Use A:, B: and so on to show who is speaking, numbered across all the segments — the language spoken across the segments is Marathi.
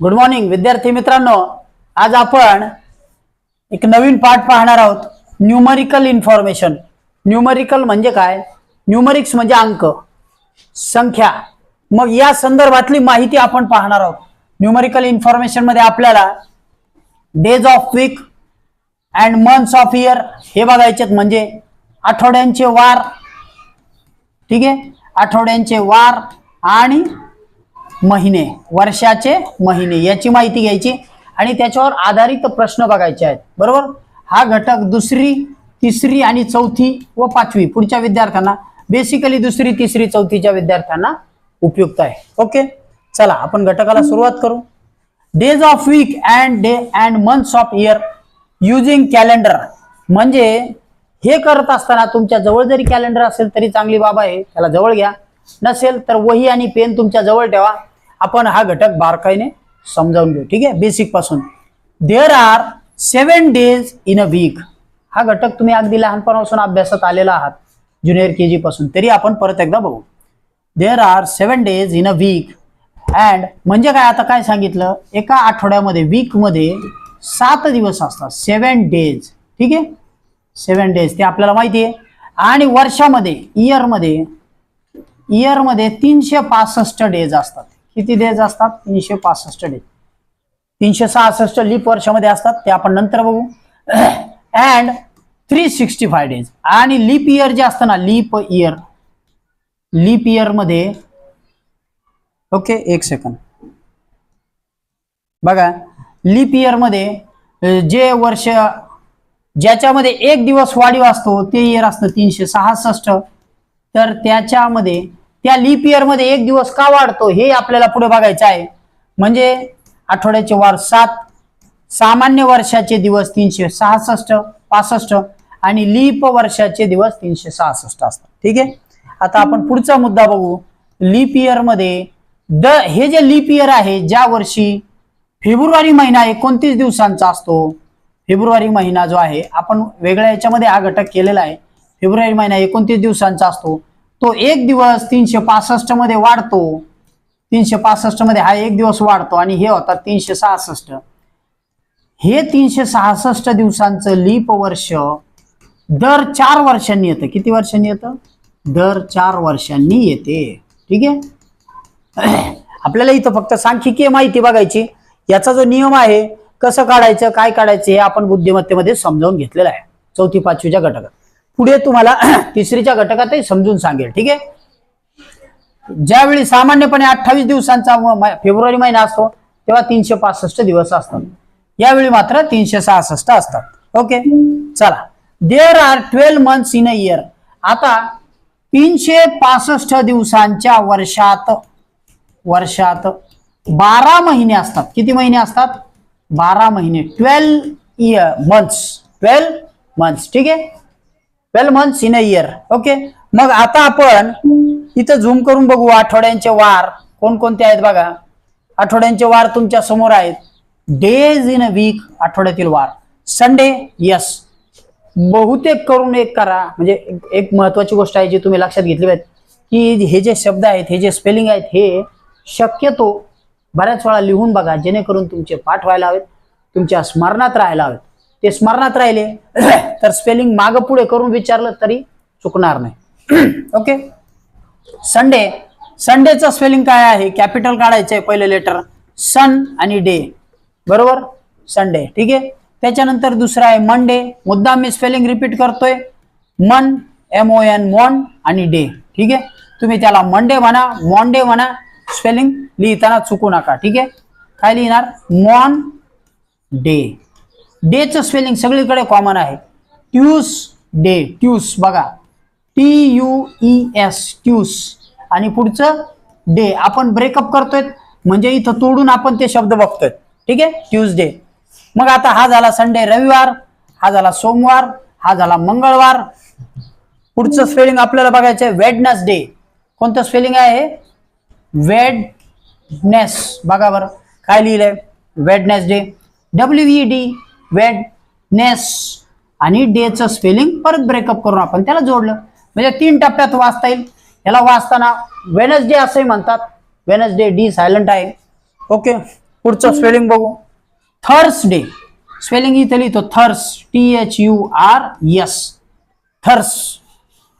A: गुड मॉर्निंग विद्यार्थी मित्रांनो. आज आपण एक नवीन पाठ पाहणार आहोत. न्यूमरिकल इन्फॉर्मेशन न्यूमरिकल म्हणजे काय? न्यूमरिक्स म्हणजे अंक. संख्या. मग या संदर्भातली माहिती आपण पाहणार आहोत. न्यूमरिकल इन्फॉर्मेशनमध्ये आपल्याला days of week and months of year हे बघायचे म्हणजे आठवड्यांचे वार. ठीक आहे? आठवड्यांचे वार आणि महिने वर्षाचे महिने याची माहिती घ्यायची आणि त्याच्यावर आधारित प्रश्न बघायचे आहेत. बरोबर? हा घटक दुसरी तिसरी आणि चौथी व पाचवी पुढच्या विद्यार्थ्यांना बेसिकली दुसरी तिसरी चौथीच्या विद्यार्थ्यांना उपयुक्त आहे. ओके चला आपण घटकाला सुरुवात करू. Days of week and day and months of year using calendar म्हणजे हे करत असताना तुमच्या जवळ जरी कॅलेंडर असेल तरी चांगली बाब आहे. त्याला जवळ घ्या. नसेल तर वही आणि पेन तुमच्या जवळ ठेवा. आपण हा घटक बारकाईने समजावून घेऊ. ठीक आहे? बेसिकपासून. There are seven days in a week हा घटक तुम्ही अगदी लहानपणापासून अभ्यासात आलेला आहात ज्युनियर के जी पासून. तरी आपण परत एकदा बघू. There are seven days in a week and म्हणजे काय? आता काय सांगितलं? एका आठवड्यामध्ये वीकमध्ये सात दिवस असतात. सेवन डेज ठीक आहे? सेवन डेज ते आपल्याला माहिती आहे. आणि वर्षामध्ये इयरमध्ये इयरमध्ये तीनशे पासष्ट डेज असतात. किती डेज असतात? तीनशे पासष्ट डेज तीनशे सहासष्ट लीप वर्षामध्ये असतात. ते आपण नंतर बघू. And three sixty five days आणि लीप इयर जे असतं ना लीप इयर लीप इयरमध्ये ओके एक सेकंद बघा लीप इयरमध्ये जे वर्ष ज्याच्यामध्ये एक दिवस वाढीव असतो ते इयर असतं तीनशे सहासष्ट. तर त्याच्यामध्ये त्या लीप इयरमध्ये एक दिवस का वाढतो हे आपल्याला पुढे बघायचं आहे. म्हणजे आठवड्याचे वार सात सामान्य वर्षाचे दिवस तीनशे सहासष्ट पासष्ट आणि लीप वर्षाचे दिवस तीनशे सहासष्ट असतात. ठीक आहे? आता आपण पुढचा मुद्दा बघू. लीप इयरमध्ये द हे जे लीप इयर आहे ज्या वर्षी फेब्रुवारी महिना एकोणतीस दिवसांचा असतो फेब्रुवारी महिना जो आहे आपण वेगळ्या याच्यामध्ये हा घटक केलेला आहे. फेब्रुवारी महिना एकोणतीस दिवसांचा असतो. तो एक दिवस तीनशे पासष्टमध्ये वाढतो. तीनशे पासष्टमध्ये हा एक दिवस वाढतो आणि हे होतात तीनशे सहासष्ट. हे तीनशे सहासष्ट दिवसांचं लीप वर्ष दर चार वर्षांनी येतं. किती वर्षांनी येतं? दर चार वर्षांनी येते. ठीक आहे? आपल्याला इथं फक्त सांख्यिकीय माहिती बघायची. याचा जो नियम आहे कसं काढायचं काय काढायचं हे आपण बुद्धिमत्तेमध्ये समजावून घेतलेलं आहे. चौथी पाचवीच्या घटकात. पुढे तुम्हाला तिसरीच्या घटकातही समजून सांगेल ठीक आहे? ज्यावेळी सामान्यपणे अठ्ठावीस दिवसांचा फेब्रुवारी महिना असतो तेव्हा तीनशे पासष्ट दिवस असतात. यावेळी मात्र तीनशे सहासष्ट असतात. ओके? चला. There are twelve months in a year आता तीनशे पासष्ट दिवसांच्या वर्षात वर्षात बारा महिने असतात. किती महिने असतात? बारा महिने. Twelve year months twelve months ठीक आहे? Twelve month in a year okay मग आता आपण इथं झूम करून बघू आठवड्यांचे वार. कोणकोणते आहेत बघा? आठवड्यांचे वार तुमच्यासमोर आहेत. डेज इन अ वीक आठवड्यातील वार. संडे यस बहुतेक करून एक करा. म्हणजे एक- एक महत्वाची गोष्ट आहे जी तुम्ही लक्षात घेतली पाहिजे. की हे जे शब्द आहेत हे जे स्पेलिंग आहेत हे शक्यतो बऱ्याच वेळा लिहून बघा जेणेकरून तुमचे पाठ व्हायला हवेत तुमच्या स्मरणात राहायला हवेत. ते स्मरणात राहिले. तर स्पेलिंग मागं पुढे करून विचारलं तरी चुकणार नाही. ओके संडे संडेचं स्पेलिंग काय आहे? कॅपिटल काढायचं आहे पहिले लेटर सन आणि डे बरोबर? संडे ठीक आहे? त्याच्यानंतर दुसरा आहे मंडे मुद्दाम मी स्पेलिंग रिपीट करतोय. मन एम ओ एन मॉन आणि डे ठीक आहे? तुम्ही त्याला मंडे म्हणा मॉन्डे म्हणा स्पेलिंग लिहिताना चुकू नका. ठीक आहे? काय लिहिणार? मॉन डे डेचं स्पेलिंग सगळीकडे कॉमन आहे. ट्यूस डे ट्यूस बघा. T U E S Tues आणि पुढचं डे आपण ब्रेकअप करतोय म्हणजे इथं तोडून आपण ते शब्द बघतोय. ठीक आहे? ट्यूजडे मग आता हा झाला संडे रविवार. हा झाला सोमवार. हा झाला मंगळवार. पुढचं स्पेलिंग आपल्याला बघायचं आहे वेडनेस डे कोणतं स्पेलिंग आहे वेडनेस बघा बरं. काय लिहिलंय? Wednesday W E D Wednes. आणि डेचं स्पेलिंग परत ब्रेकअप करून आपण त्याला जोडलं. म्हणजे तीन टप्प्यात वाचता येईल. याला वाचताना वेनसडे असंही म्हणतात. वेनसडे डी सायलंट आहे. ओके पुढचं स्पेलिंग बघू. थर्सडे स्पेलिंग इथे लिहितो. Thurs T H U R S Thurs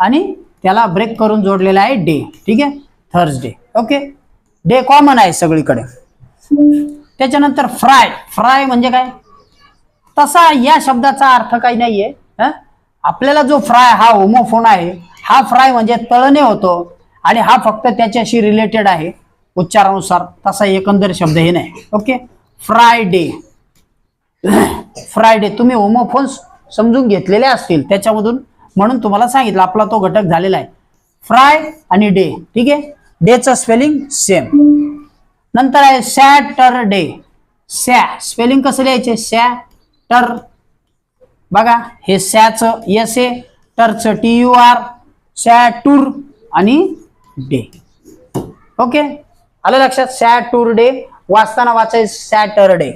A: आणि त्याला ब्रेक करून जोडलेला आहे डे ठीक आहे? थर्सडे ओके डे कॉमन आहे सगळीकडे. त्याच्यानंतर फ्राय फ्राय म्हणजे काय? तसा या शब्दाचा अर्थ काही नाहीये हं? आपल्याला जो फ्राय हा होमोफोन आहे हा फ्राय म्हणजे तळणे होतो आणि हा फक्त त्याच्याशी रिलेटेड आहे. उच्चारानुसार तसा एकंदर शब्द हे नाही. ओके फ्रायडे फ्रायडे तुम्ही होमोफोन्स समजून घेतलेले असतील त्याच्यामधून म्हणून तुम्हाला सांगितलं आपला तो घटक झालेला आहे. फ्राय आणि डे ठीक आहे? डेचं स्पेलिंग सेम नंतर आहे सॅटरडे सॅ स्पेलिंग कसं लिहायचे? सॅ टर. बघा हे सॅच S A tur T U R सॅटूर आणि डे. ओके? आलं लक्षात? सॅटूर डे वाचताना वाचायचं सॅटरडे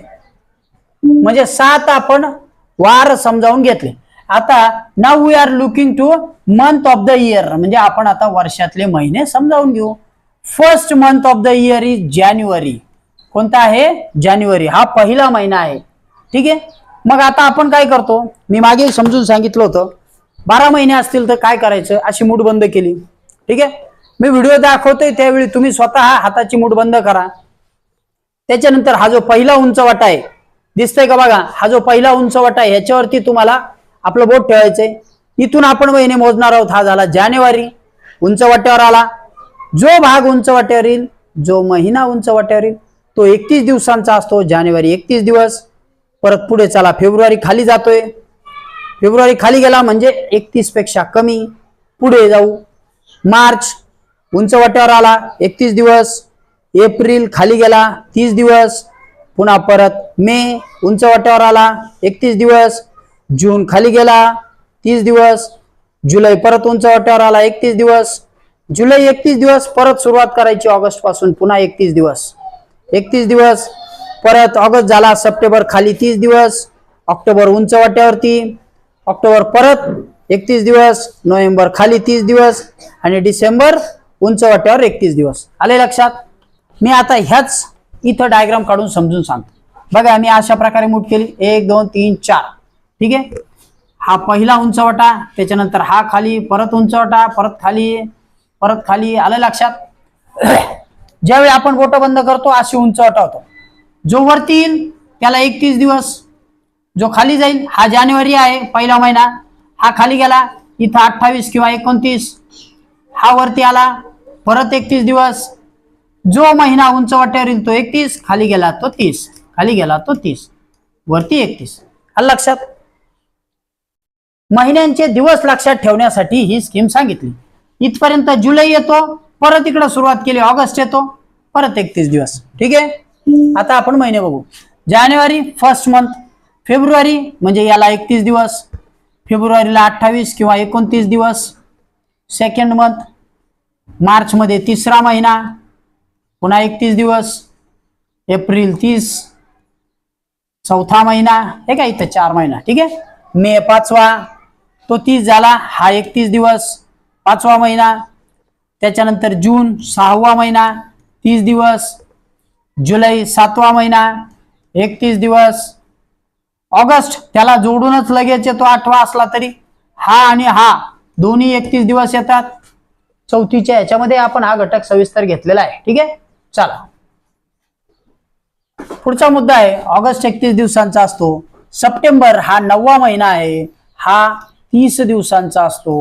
A: म्हणजे सात आपण वार समजावून घेतले. आता now we are looking to month of the year म्हणजे आपण आता वर्षातले महिने समजावून घेऊ. First month of the year is January कोणता आहे? जानेवारी हा पहिला महिना आहे. ठीक आहे? मग आता आपण काय करतो? मी मागे समजून सांगितलं होतं बारा महिने असतील तर काय करायचं? अशी मूठ बंद केली. ठीक आहे? मी व्हिडिओ दाखवतोय त्यावेळी तुम्ही स्वतः हाताची मूठ बंद करा. त्याच्यानंतर हा जो पहिला उंच वाटा आहे दिसतंय का बघा? हा जो पहिला उंच वाटा आहे ह्याच्यावरती तुम्हाला आपलं बोट ठेवायचंय. इथून आपण महिने मोजणार आहोत हा झाला जानेवारी. उंच वाट्यावर आला. जो भाग उंच वाट्यावर येईल जो महिना उंच वाट्यावर येईल तो एकतीस दिवसांचा असतो जानेवारी एकतीस दिवस. परत पुढे चला फेब्रुवारी खाली जातोय. फेब्रुवारी खाली गेला म्हणजे एकतीसपेक्षा कमी. पुढे जाऊ. मार्च उंच वाट्यावर आला एकतीस दिवस. एप्रिल खाली गेला तीस दिवस. पुन्हा परत मे उंच वाट्यावर आला एकतीस दिवस. जून खाली गेला तीस दिवस. जुलै परत उंच वाट्यावर आला एकतीस दिवस. जुलै एकतीस दिवस परत सुरुवात करायची ऑगस्टपासून पुन्हा एकतीस दिवस. एकतीस दिवस. परत ऑगस्ट झाला सप्टेंबर खाली तीस दिवस ऑक्टोबर उंच वाट्यावरती ऑक्टोबर परत एकतीस दिवस नोव्हेंबर खाली तीस दिवस आणि डिसेंबर उंच वाट्यावर एकतीस दिवस. आले लक्षात? मी आता ह्याच इथं डायग्राम काढून समजून सांगतो. बघा मी अशा प्रकारे मूठ केली. एक दोन तीन चार. ठीक आहे? हा पहिला उंचवटा त्याच्यानंतर हा खाली परत उंचवटा परत खाली परत खाली. आलं लक्षात? ज्यावेळी आपण बोट बंद करतो अशी उंचवटा होतो. जो वरती येईल त्याला एकतीस दिवस. जो खाली जाईल हा जानेवारी आहे पहिला महिना. हा खाली गेला इथं अठ्ठावीस किंवा एकोणतीस. हा वरती आला परत एकतीस दिवस. जो महिना उंचवट्यावर येईल तो एकतीस. खाली गेला तो तीस. खाली गेला तो तीस. वरती एकतीस. हा लक्षात? महिन्यांचे दिवस लक्षात ठेवण्यासाठी ही स्कीम सांगितली. इथपर्यंत जुलै येतो परत इकडे सुरुवात केली ऑगस्ट येतो परत एकतीस दिवस. ठीक आहे? आता आपण महिने बघू. जानेवारी फर्स्ट मंथ फेब्रुवारी म्हणजे याला एकतीस दिवस फेब्रुवारीला अठ्ठावीस किंवा एकोणतीस दिवस सेकंड मंथ मार्चमध्ये तिसरा महिना पुन्हा एकतीस दिवस एप्रिल तीस चौथा महिना हे काय इथं चार महिना? ठीक आहे? मे पाचवा तो तीस झाला हा एकतीस दिवस पाचवा महिना त्याच्यानंतर जून सहावा महिना तीस दिवस जुलै सातवा महिना एकतीस दिवस ऑगस्ट त्याला जोडूनच लगेच येतो आठवा असला तरी. हा आणि हा दोन्ही एकतीस दिवस येतात. चौथीच्या याच्यामध्ये आपण हा घटक सविस्तर घेतलेला आहे. ठीक आहे? चला. पुढचा मुद्दा आहे ऑगस्ट एकतीस दिवसांचा असतो. सप्टेंबर हा नववा महिना आहे. हा तीस दिवसांचा असतो.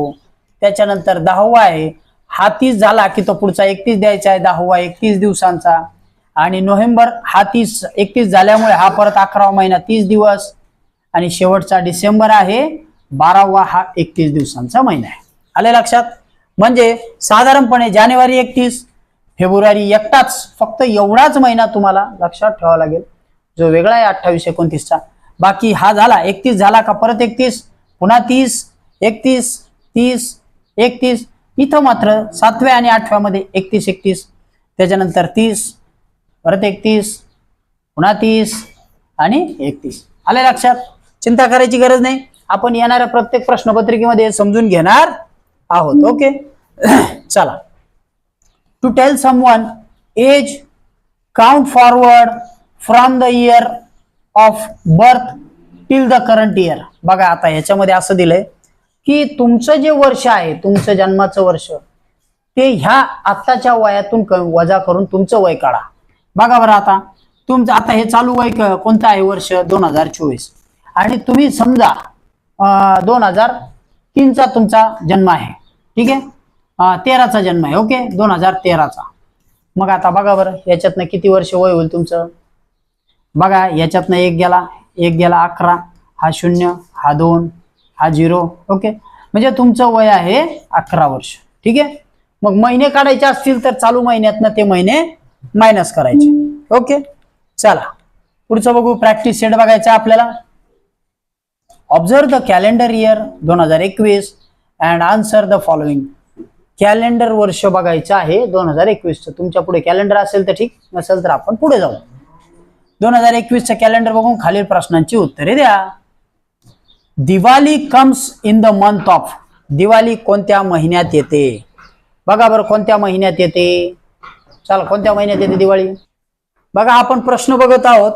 A: त्याच्यानंतर दहावा आहे. हा तीस झाला की तो पुढचा एकतीस द्यायचा आहे. दहावा एकतीस दिवसांचा. आणि नोव्हेंबर हा तीस एकतीस झाल्यामुळे हा परत अकरावा महिना तीस दिवस. आणि शेवटचा डिसेंबर आहे बारावा हा एकतीस दिवसांचा महिना आहे. आले लक्षात? म्हणजे साधारणपणे जानेवारी एकतीस फेब्रुवारी एकटाच फक्त एवढाच महिना तुम्हाला लक्षात ठेवावा लागेल जो वेगळा आहे अठ्ठावीस एकोणतीसचा. बाकी हा झाला एकतीस झाला का परत एकतीस? पुन्हा तीस एकतीस तीस एकतीस. इथं मात्र सातव्या आणि आठव्यामध्ये एकतीस एकतीस. त्याच्यानंतर तीस परत एकतीस पुन्हा तीस आणि एकतीस. आले लक्षात? चिंता करायची गरज नाही. आपण येणाऱ्या प्रत्येक प्रश्नपत्रिकेमध्ये समजून घेणार आहोत. ओके? चला. To tell someone age count forward from the year of birth till the current year बघा आता ह्याच्यामध्ये असं दिलंय की तुमचं जे वर्ष आहे तुमचं जन्माचं वर्ष ते ह्या आत्ताच्या वयातून वजा करून तुमचं वय काढा. बघा बरं आता. तुमचं आता हे चालू वय कोणतं आहे वर्ष? दोन हजार चोवीस. आणि तुम्ही समजा दोन हजार तीनचा तुमचा जन्म आहे. ठीक आहे? तेराचा जन्म आहे. ओके? दोन हजार तेराचा. मग आता बघा बरं याच्यातनं किती वर्ष वय होईल तुमचं? बघा याच्यातनं एक गेला एक गेला अकरा हा शून्य हा दोन हा झिरो. ओके? म्हणजे तुमचं वय आहे अकरा वर्ष. ठीक आहे? मग महिने काढायचे असतील तर चालू महिन्यातनं ते महिने मायनस करायचे. ओके? चला. पुढचं बघू. प्रॅक्टिस सेट बघायचं आपल्याला. ऑब्झर्व द कॅलेंडर इयर दोन हजार एकवीस and answer the following calendar वर्ष बघायचं आहे दोन हजार एकवीसचं. तुमच्यापुढे कॅलेंडर असेल तर ठीक. नसेल तर आपण पुढे जाऊ. दोन हजार एकवीसचं कॅलेंडर बघून खालील प्रश्नांची उत्तरे द्या. Diwali comes in the month of Diwali कोणत्या महिन्यात येते? बघा बरं कोणत्या महिन्यात येते? चला कोणत्या महिन्यात येते दिवाळी? बघा आपण प्रश्न बघत आहोत.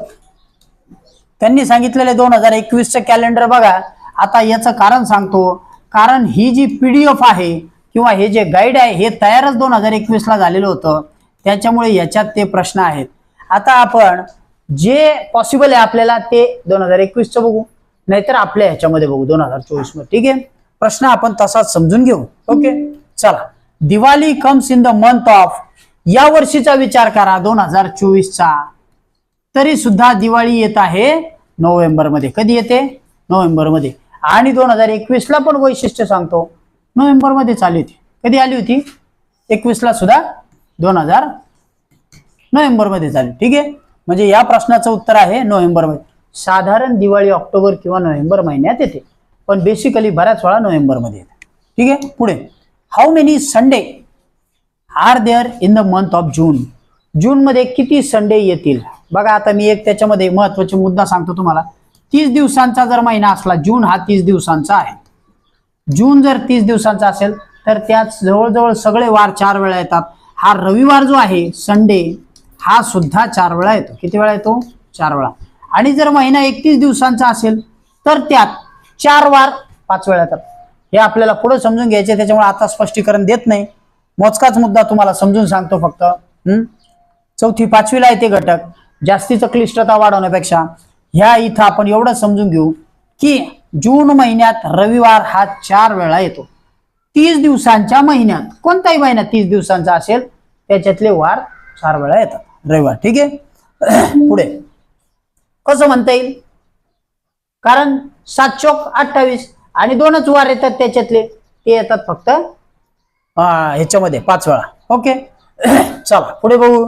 A: त्यांनी सांगितलेले दोन हजार एकवीसचं कॅलेंडर बघा. आता याचं कारण सांगतो. कारण ही जी पीडीएफ आहे किंवा हे जे गाईड आहे हे तयारच दोन हजार एकवीसला झालेलं होतं. त्याच्यामुळे याच्यात ते प्रश्न आहेत. आता आपण जे पॉसिबल आहे आपल्याला ते दोन हजार एकवीसचं बघू. नाहीतर आपल्या ह्याच्यामध्ये बघू दोन हजार चोवीसमध्ये ठीक आहे? प्रश्न आपण तसाच समजून घेऊ. ओके? चला. Diwali comes in the month of या वर्षीचा विचार करा दोन हजार चोवीसचा. तरी सुद्धा दिवाळी येत आहे नोव्हेंबरमध्ये. कधी येते? नोव्हेंबरमध्ये. आणि दोन हजार एकवीसला पण वैशिष्ट्य सांगतो नोव्हेंबरमध्ये चालू होती. कधी आली होती? एकवीसला सुद्धा दोन हजार नोव्हेंबरमध्ये मध्ये ठीक आहे? म्हणजे या प्रश्नाचं उत्तर आहे नोव्हेंबरमध्ये. साधारण दिवाळी ऑक्टोबर किंवा नोव्हेंबर महिन्यात येते. पण बेसिकली बऱ्याच वेळा नोव्हेंबरमध्ये येते. ठीक आहे? पुढे. How many Sunday are there in the month of June. जून मध्ये किती संडे येतील? बघा आता मी एक त्याच्यामध्ये महत्त्वाचे मुद्दा सांगतो तुम्हाला. तीस दिवसांचा जर महिना असला जून हा तीस दिवसांचा आहे. जून जर तीस दिवसांचा असेल तर त्यात जवळजवळ सगळे वार चार वेळा येतात. हा रविवार जो आहे संडे हा सुद्धा चार वेळा येतो. किती वेळा येतो? चार वेळा. आणि जर महिना एकतीस दिवसांचा असेल तर त्यात चार वार पाच वेळा येतात. हे आपल्याला पुढे समजून घ्यायचे त्याच्यामुळे आता स्पष्टीकरण देत नाही. मोजकाच मुद्दा तुम्हाला समजून सांगतो फक्त हम्म? चौथी पाचवीला येते घटक. जास्तीचं क्लिष्टता वाढवण्यापेक्षा ह्या इथं आपण एवढं समजून घेऊ की जून महिन्यात रविवार हा चार वेळा येतो. तीस दिवसांच्या महिन्यात कोणताही महिन्यात तीस दिवसांचा असेल त्याच्यातले वार चार वेळा येतात. रविवार ठीक आहे? पुढे. कसं म्हणता येईल? कारण सात चोक अठ्ठावीस आणि दोनच वार येतात त्याच्यातले ते येतात फक्त ह्याच्यामध्ये पाच वेळा. ओके. चला पुढे बघू.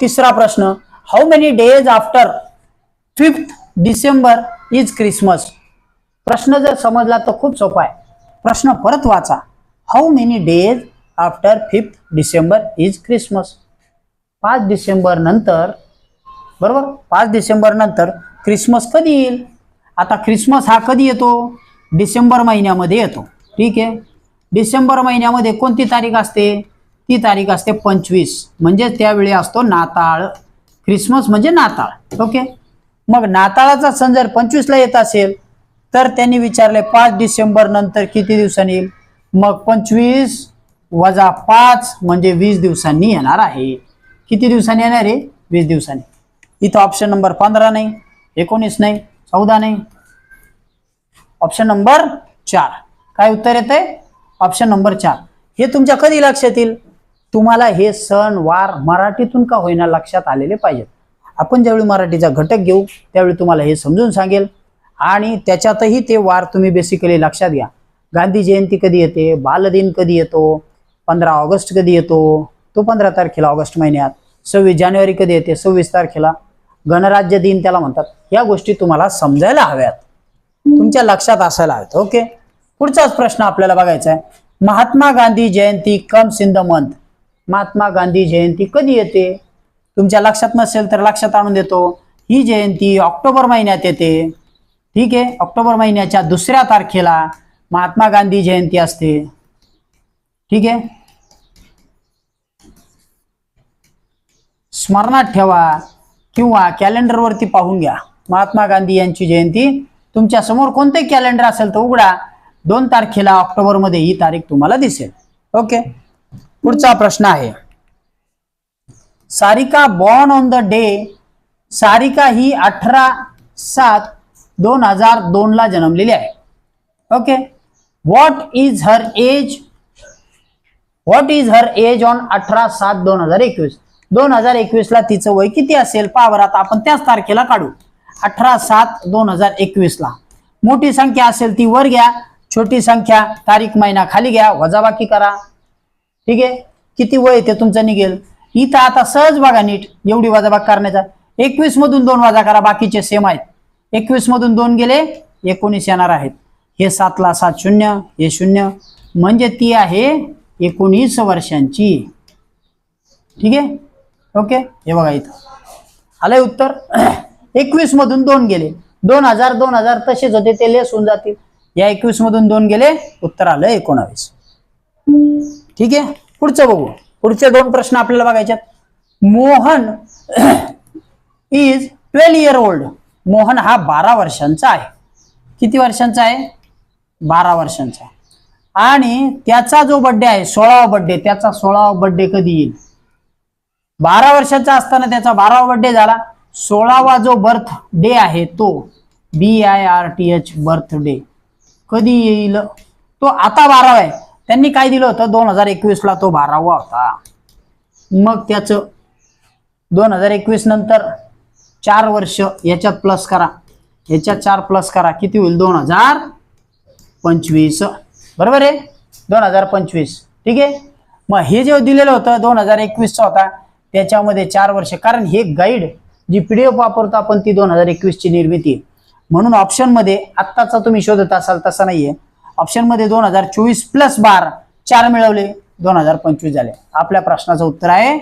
A: तिसरा प्रश्न. How many days after fifth December is Christmas प्रश्न जर समजला तर खूप सोपा आहे. प्रश्न परत वाचा. How many days after fifth December is Christmas पाच डिसेंबर नंतर बरोबर? पाच डिसेंबर नंतर क्रिसमस कधी येईल? आता क्रिसमस हा कधी येतो? डिसेंबर महिन्यामध्ये येतो. ठीक आहे? डिसेंबर महिन्यामध्ये कोणती तारीख असते? ती तारीख असते पंचवीस. म्हणजे त्यावेळी असतो नाताळ. क्रिसमस म्हणजे नाताळ. ओके? मग नाताळाचा सण जर पंचवीसला येत असेल तर त्यांनी विचारले पाच डिसेंबर नंतर किती दिवसांनी येईल? मग पंचवीस वजा पाच म्हणजे वीस दिवसांनी येणार आहे. किती दिवसांनी येणार आहे? वीस दिवसांनी. इथं ऑप्शन नंबर पंधरा नाही एकोणीस नाही चौदा नाही. ऑप्शन नंबर चार. काय उत्तर येत आहे ऑप्शन नंबर चार. हे तुमच्या कधी लक्षात येईल तुम्हाला हे सण वार मराठीतून का होईना लक्षात आलेले पाहिजेत? आपण ज्यावेळी मराठीचा घटक घेऊ त्यावेळी तुम्हाला हे समजून सांगेल. आणि त्याच्यातही ते वार तुम्ही बेसिकली लक्षात घ्या. गांधी जयंती कधी येते? बालदिन कधी येतो? पंधरा ऑगस्ट कधी येतो? तो पंधरा तारखेला ऑगस्ट महिन्यात. सव्वीस जानेवारी कधी येते? सव्वीस तारखेला. गणराज्य दिन त्याला म्हणतात. या गोष्टी तुम्हाला समजायला हव्यात. तुमच्या लक्षात असायला हवेत ओके? पुढचाच प्रश्न आपल्याला बघायचा आहे. Mahatma Gandhi Jayanti comes in the month. Mahatma Gandhi Jayanti कधी येते? तुमच्या लक्षात नसेल तर लक्षात आणून देतो. ही जयंती ऑक्टोबर महिन्यात येते. ठीक आहे? ऑक्टोबर महिन्याच्या दुसऱ्या तारखेला महात्मा गांधी जयंती असते. ठीक आहे? स्मरणात ठेवा किंवा कॅलेंडरवरती पाहून घ्या. महात्मा गांधी यांची जयंती तुमच्यासमोर कोणते कॅलेंडर असेल तर उघडा. दोन तारखेला ऑक्टोबरमध्ये ही तारीख तुम्हाला दिसेल. ओके? पुढचा प्रश्न आहे. Sarika born on the day Sarika ही अठरा सात दोन हजार दोन ला जन्मलेली आहे. Okay? What is her age what is her age on अठरा सात दोन हजार एकवीस? दोन हजार एकवीस ला तिचं वय किती असेल? पावरात आपण त्याच तारखेला काढू. अठरा सात दोन हजार एकवीस ला मोठी संख्या असेल ती वर घ्या. छोटी संख्या तारीख महिना खाली घ्या. वजाबाकी करा. ठीक आहे? किती वय ते तुमचं निघेल. इथं आता सहज बघा नीट एवढी वजाबाग करण्याचा. एकवीस मधून दोन वजा करा. बाकीचे सेम आहेत. एकवीस मधून दोन गेले एकोणीस येणार आहेत. हे सातला सात शून्य हे शून्य. म्हणजे ती आहे एकोणीस वर्षांची. ठीक आहे? ओके? हे बघा इथं. आलंय उत्तर? एकवीस मधून दोन गेले. दोन हजार दोन हजार तसेच होते ते लेस होऊन जातील. या एकवीस मधून दोन गेले उत्तर आलं एकोणावीस. ठीक आहे? पुढचं बघू. पुढचे दोन प्रश्न आपल्याला बघायचे Mohan is twelve year old Mohan हा बारा वर्षांचा आहे. किती वर्षांचा आहे? बारा वर्षांचा आहे. आणि त्याचा जो बर्थडे आहे सोळावा बर्थडे त्याचा सोळावा बर्थडे कधी येईल? बारा वर्षाचा असताना त्याचा बारावा बर्थडे झाला. सोळावा जो बर्थ डे आहे तो B I R T H birthday कधी येईल? तो आता बारावा आहे. त्यांनी काय दिलं होतं? दोन हजार एकवीस ला तो बारावा होता. मग त्याचं दोन हजार एकवीस नंतर चार वर्ष याच्यात प्लस करा. याच्यात चार प्लस करा. किती होईल? दोन हजार पंचवीस. बरोबर आहे? दोन हजार पंचवीस. ठीक आहे? मग हे जे दिलेलं होतं दोन हजार एकवीसचा होता त्याच्यामध्ये चार वर्ष. कारण हे guide G P D F वापरतो आपण ती दोन हजार एकवीसची निर्मिती. म्हणून ऑप्शनमध्ये आत्ताचा तुम्ही शोधत असाल तसा नाहीये. ऑप्शनमध्ये दोन हजार चोवीस प्लस बार चार मिळवले दोन हजार पंचवीस झाले. आपल्या प्रश्नाचं उत्तर आहे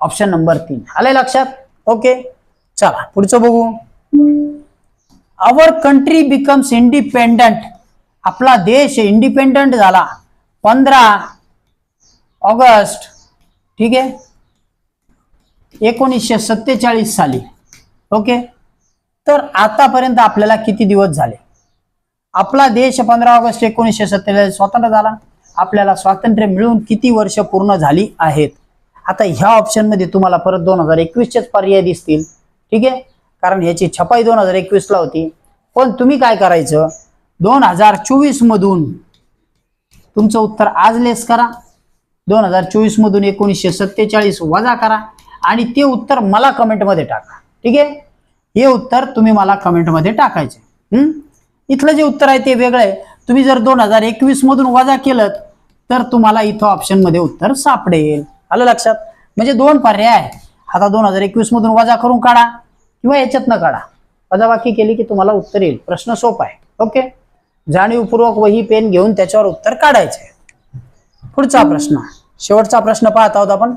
A: ऑप्शन नंबर तीन. आलंय लक्षात? ओके चला पुढचं बघू. आवर कंट्री बिकम्स इंडिपेंडंट आपला देश इंडिपेंडंट झाला. पंधरा ऑगस्ट. ठीक आहे? एकोणीसशे सत्तेचाळीस साली. ओके? तर आतापर्यंत आपल्याला किती दिवस झाले? आपला देश पंधरा ऑगस्ट एकोणीसशे सत्तेचाळीस स्वतंत्र झाला. आपल्याला स्वातंत्र्य मिळून किती वर्ष पूर्ण झाली आहेत? आता ह्या ऑप्शनमध्ये तुम्हाला परत दोन हजार एकवीसचेच पर्याय दिसतील. ठीक आहे? कारण ह्याची छपाई दोन हजार एकवीसला होती. पण तुम्ही काय करायचं? दोन हजार चोवीस मधून तुमचं उत्तर आज लेस करा. दोन हजार चोवीस मधून एकोणीसशे सत्तेचाळीस वजा करा. आणि ते उत्तर मला कमेंटमध्ये टाका. ठीक आहे? हे उत्तर तुम्ही मला कमेंटमध्ये टाकायचे. हम्म? इथलं जे उत्तर आहे ते वेगळं आहे. तुम्ही जर दोन हजार एकवीस मधून वजा केलं तर तुम्हाला इथं ऑप्शनमध्ये उत्तर सापडेल. आलं लक्षात? म्हणजे दोन पर्याय आहे आता दोन हजार एकवीस मधून वजा करून काढा किंवा याच्यातनं काढा. वजाबाकी केली की तुम्हाला उत्तर येईल. प्रश्न सोपा आहे. ओके? जाणीवपूर्वक वही पेन घेऊन त्याच्यावर उत्तर काढायचे. पुढचा प्रश्न. शेवटचा प्रश्न पाहत आहोत आपण.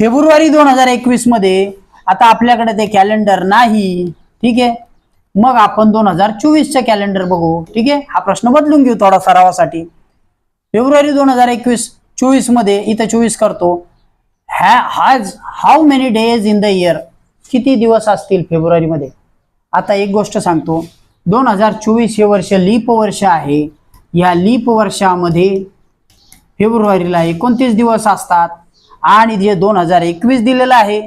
A: फेब्रुवारी दोन हजार एकवीसमध्ये आता आपल्याकडे ते कॅलेंडर नाही. ठीक आहे? मग आपण दोन हजार चोवीसचं कॅलेंडर बघू. ठीक आहे? हा प्रश्न बदलून घेऊ थोडा सरावासाठी फेब्रुवारी दोन हजार एकवीस चोवीसमध्ये इथं चोवीस करतो. हॅ हाज how many days in the year किती दिवस असतील फेब्रुवारीमध्ये आता एक गोष्ट सांगतो. दोन हजार चोवीस हे वर्ष लीप वर्ष आहे. या लीप वर्षामध्ये फेब्रुवारीला एकोणतीस दिवस असतात. आणि जे दोन हजार एकवीस दिलेलं आहे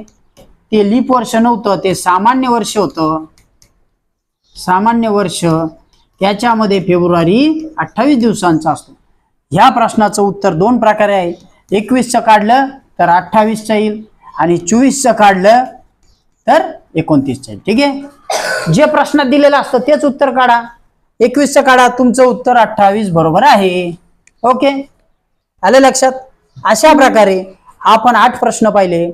A: ते लीप वर्ष नव्हतं ते सामान्य वर्ष होतं. सामान्य वर्ष त्याच्यामध्ये फेब्रुवारी अठ्ठावीस दिवसांचा असतो. ह्या प्रश्नाचं उत्तर दोन प्रकारे आहे. एकवीसचं काढलं तर अठ्ठावीसचं येईल आणि चोवीसचं काढलं तर एकोणतीसचं येईल. ठीक आहे? जे प्रश्नात दिलेलं असतं तेच उत्तर काढा. एकवीसचं काढा तुमचं उत्तर अठ्ठावीस बरोबर आहे. ओके? आलं लक्षात? अशा प्रकारे आपण आठ प्रश्न पाहिले.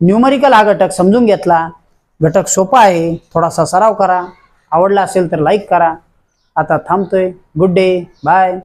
A: न्यूमरिकल हा घटक समजून घेतला. घटक सोपा आहे. थोडासा सराव करा. आवडला असेल तर लाईक करा. आता थांबतोय. Good day bye